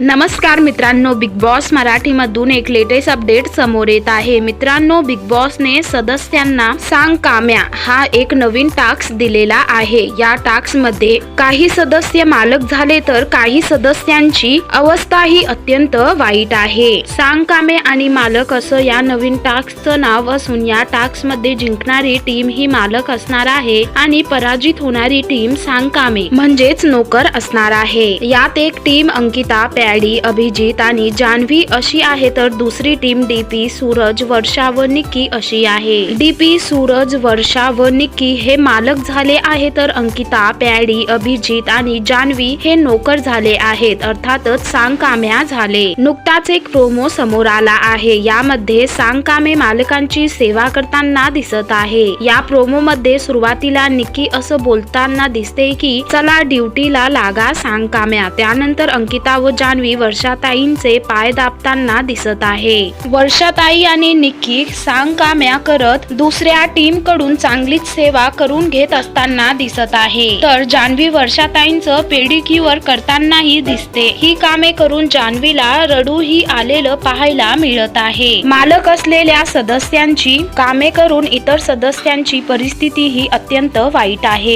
नमस्कार मित्रांनो big boss मराठीमधून एक लेटेस्ट अपडेट समोर येत आहे. मित्रांनो बिग बॉसने सदस्यांना सांग काम्या हा एक नवीन टास्क दिलेला आहे. या टास्कमध्ये काही सदस्य मालक झाले तर काही सदस्यांची अवस्था ही अत्यंत वाईट आहे. सांग कामे आणि मालक असं या नवीन टास्कचं नाव असून या टास्कमध्ये जिंकणारी टीम ही मालक असणार आहे आणि पराजित होणारी टीम सांग कामे म्हणजेच नोकर असणार आहे. यात एक टीम अंकिता पॅडी अभिजित आणि जान्हवी अशी आहे तर दुसरी टीम डीपी सूरज वर्षा व निक्की अशी आहे. डीपी सूरज वर्षा व निक्की हे मालक झाले आहे तर अंकिता पॅडी अभिजित आणि जान्हवी हे नोकर झाले आहेत. अर्थातच सांगकाम्या झाले. नुकताच एक प्रोमो समोर आला आहे. यामध्ये सांगकामे मालकांची सेवा करताना दिसत आहे. या प्रोमो मध्ये सुरुवातीला निक्की असं बोलताना दिसते की चला ड्युटीला लागा सांगकाम्या. त्यानंतर अंकिता व जान्हवी वर्षाताईंचे पाय दाबताना दिसत आहे. वर्षाताई आणि निक्की सांगकाम्या करत दुसऱ्या टीमकडून चांगलीच सेवा करून घेत असताना दिसत आहे. तर जान्हवी वर्षाताईंचं पेडिक्युअर करतानाही दिसते. ही कामे करून जान्हवीला रडूही आलेलं पाहायला मिळत आहे. मालक असलेल्या सदस्यांची कामे करून इतर सदस्यांची परिस्थिती ही अत्यंत वाईट आहे.